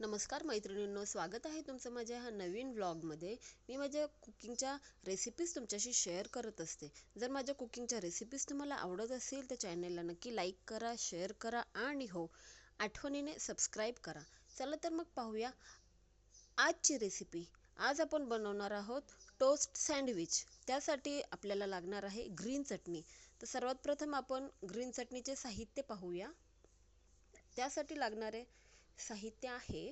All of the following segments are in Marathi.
नमस्कार मैत्रिणींनो स्वागत आहे तुमचं माझ्या ह्या नवीन व्लॉगमध्ये मी माझ्या कुकिंगच्या रेसिपीज तुमच्याशी शेअर करत असते. जर माझ्या कुकिंगच्या रेसिपीज तुम्हाला आवडत असतील तर चॅनलला नक्की लाईक करा शेअर करा आणि हो आठवणीने सबस्क्राईब करा. चला तर मग पाहूया आजची रेसिपी आज आपण बनवणार आहोत टोस्ट सँडविच त्यासाठी आपल्याला लागणार आहे ग्रीन चटणी. तर सर्वात प्रथम आपण ग्रीन चटणीचे साहित्य पाहूया. त्यासाठी लागणारे साहित्य आहे.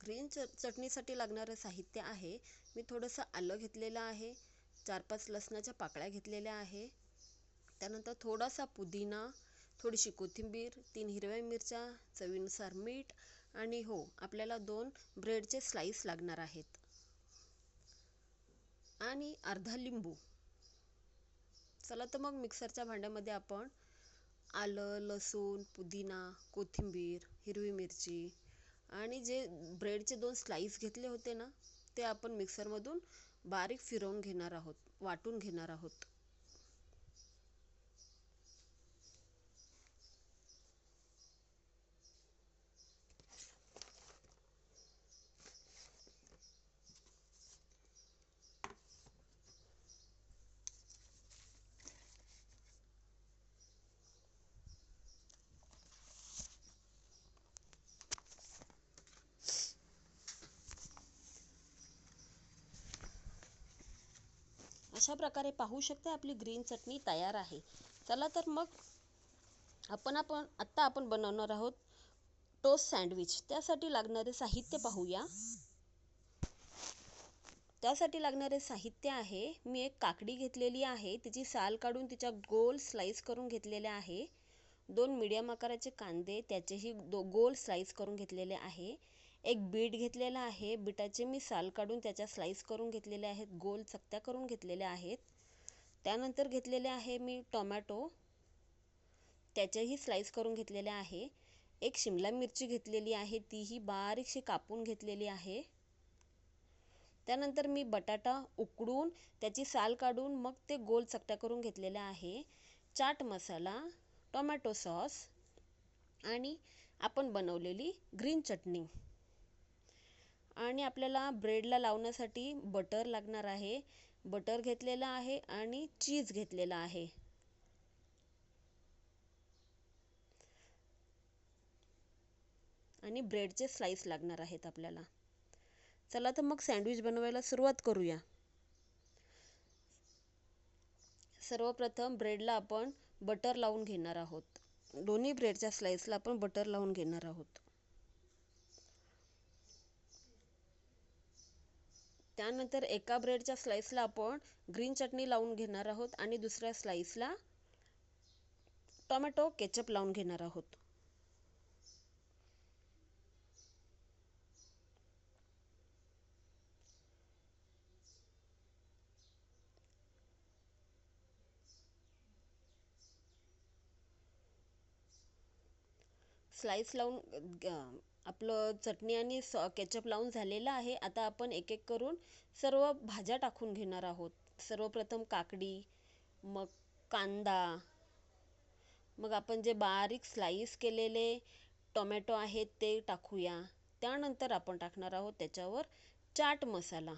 ग्रीन च चटणीसाठी लागणारं साहित्य आहे. मी थोडंसं आलं घेतलेलं आहे. चार पाच लसणाच्या पाकळ्या घेतलेल्या आहे. त्यानंतर थोडासा पुदिना थोडीशी कोथिंबीर तीन हिरव्या मिरच्या चवीनुसार मीठ आणि हो आपल्याला दोन ब्रेडचे स्लाईस लागणार आहेत. आणि अर्धा लिंबू. चला तर मग मिक्सरच्या भांड्यामध्ये आपण आलं लसूण पुदिना कोथिंबीर हिरवी मिरची आणि जे ब्रेडचे दोन स्लाईस घेतले होते ना ते आपण मिक्सरमधून बारीक फिरवून घेणार आहोत वाटून घेणार आहोत. अशा प्रकारे पाहू शकता आपली ग्रीन चटणी तयार आहे. चला तर मग आपण आपण आत्ता आपण बनवणार आहोत टोस्ट सँडविच. त्यासाठी लागणारे साहित्य पाहूया. त्यासाठी लागणारे साहित्य आहे मी एक काकडी घेतलेली आहे तिची साल काढून तिच्या गोल स्लाइस करून घेतलेल्या आहे. दोन मीडियम आकाराचे कांदे त्याचेही दो गोल स्लाइस करून घेतलेले आहे. एक बीट घेतलेला आहे. बिटाचे मी साल काढून त्याच्या स्लाईस करून घेतलेले आहेत. गोल चकत्या करून घेतलेल्या आहेत. त्यानंतर घेतलेले आहे मी टोमॅटो त्याचेही स्लाईस करून घेतलेले आहे. एक शिमला मिरची घेतलेली आहे. तीही बारीकशी कापून घेतलेली आहे. त्यानंतर मी बटाटा उकडून त्याची साल काढून मग ते गोल चकट्या करून घेतलेल्या आहे. चाट मसाला टोमॅटो सॉस आणि आपण बनवलेली ग्रीन चटणी. आणि आपल्याला ब्रेडला लावण्यासाठी बटर लागणार आहे. बटर घेतलेलं आहे आणि चीज घेतलेला आहे. आणि ब्रेडचे स्लाइस लागणार आहेत आपल्याला. चला तर मग सँडविच बनवायला सुरुवात करूया. सर्वप्रथम ब्रेडला आपण बटर लावून घेणार आहोत. दोन्ही ब्रेडच्या स्लाइसला आपण बटर लावून घेणार आहोत. त्यानंतर एका ब्रेडच्या स्लाइसला आपण ग्रीन चटणी लावून घेणार आहोत आणि दुसऱ्या स्लाइसला टोमॅटो केचप लावून घेणार आहोत. स्लाइस लावून आपलं चटणी आणि सॉ केचप लावून झालेलं आहे. आता आपण एक एक करून सर्व भाज्या टाकून घेणार आहोत. सर्वप्रथम काकडी मग कांदा मग आपण जे बारीक स्लाईस केलेले टोमॅटो आहेत ते टाकूया. त्यानंतर आपण टाकणार आहोत त्याच्यावर चाट मसाला.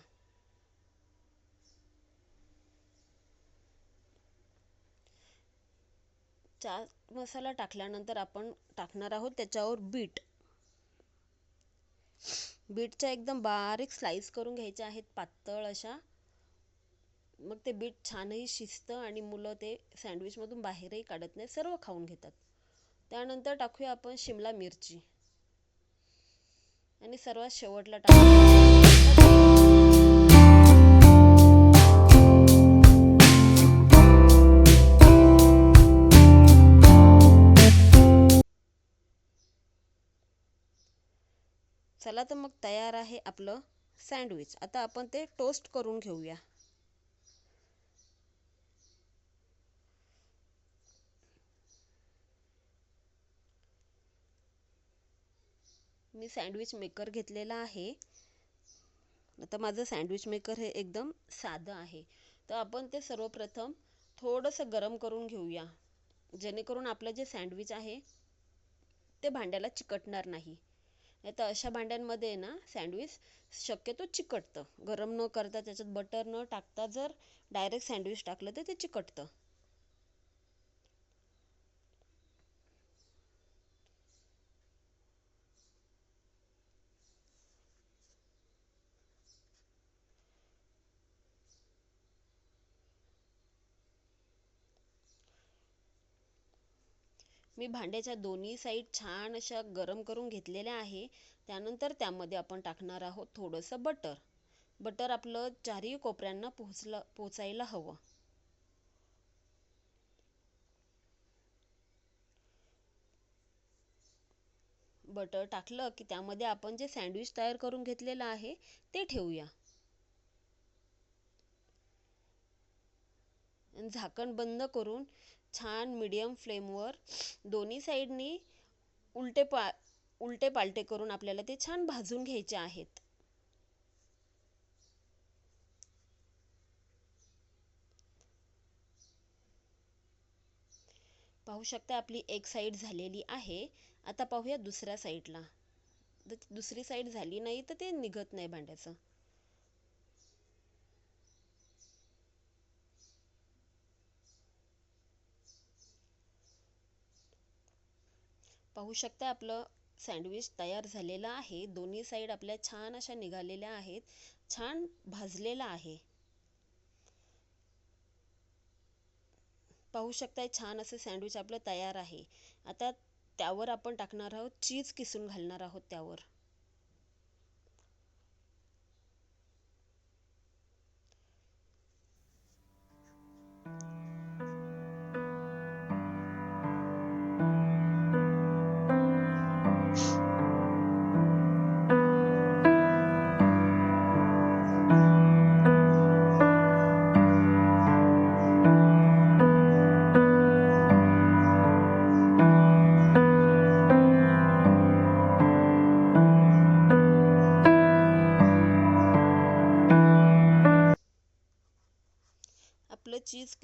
चाट मसाला टाकल्यानंतर आपण टाकणार आहोत त्याच्यावर बीट. बीटच्या एकदम बारीक स्लाइस करून घ्यायच्या आहेत पातळ अशा. मग ते बीट छानही शिजतं आणि मुलं ते सँडविचमधून बाहेरही काढत नाही सर्व खाऊन घेतात. त्यानंतर टाकूया आपण शिमला मिरची. आणि सर्वात शेवटला टाकूया. चला तर मग तयार आहे आपलं सँडविच. आता आपण ते टोस्ट करून घेऊया. मी मी सँडविच मेकर घेतलेला आहे. आता माझं सँडविच मेकर हे एकदम साधं आहे. तर आपण ते सर्वप्रथम थोडंसं गरम करून घेऊया. जेणेकरून आपलं जे सँडविच आहे ते भांड्याला चिकटणार नाही. नाही तर अशा भांड्यांमध्ये ना सँडविच शक्यतो चिकटतं. गरम न करता त्याच्यात बटर न टाकता जर डायरेक्ट सँडविच टाकलं तर ते चिकटतं. मी भांड्याच्या दोन्ही साईड छान अशा गरम करून घेतलेल्या आहे. त्यानंतर त्यामध्ये आपण टाकणार आहोत थोडंसं बटर बटर आपलं चारही कोपऱ्यांना पोहोचलं पोचायला हवं. बटर टाकलं की त्यामध्ये आपण जे सँडविच तयार करून घेतलेलं आहे ते ठेवूया. झाकण बंद करून छान मीडियम फ्लेमवर दोन्ही साईडनी उलटे पा उलटे पालटे करून आपल्याला ते छान भाजून घ्यायचे आहेत. पाहू शकता आपली एक साईड झालेली आहे. आता पाहूया दुसऱ्या साईडला दुसरी साईड झाली नाही तर ते निघत नाही भांड्याचं. पाहू शकता आपलं सँडविच तयार झालेलं आहे. दोन्ही साईड आपल्या छान अशा निघालेल्या आहेत. छान भाजलेला आहे. पाहू शकताय छान असं सँडविच आपलं तयार आहे. आता त्यावर आपण टाकणार आहोत. चीज किसून घालणार आहोत त्यावर.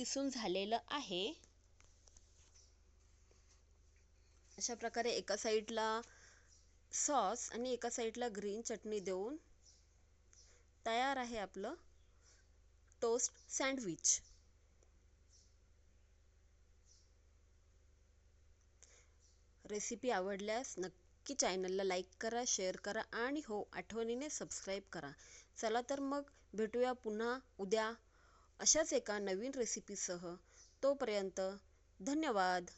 किसून झालेलं आहे. अशा प्रकारे एका साईडला सॉस आणि एका साईडला ग्रीन चटणी देऊन तयार आहे आपलं टोस्ट सँडविच. रेसिपी आवडल्यास नक्की चॅनलला लाईक करा शेअर करा आणि हो आठवणीने सबस्क्राईब करा. चला तर मग भेटूया पुन्हा उद्या अशाच एका नवीन रेसिपीसह तोपर्यंत धन्यवाद.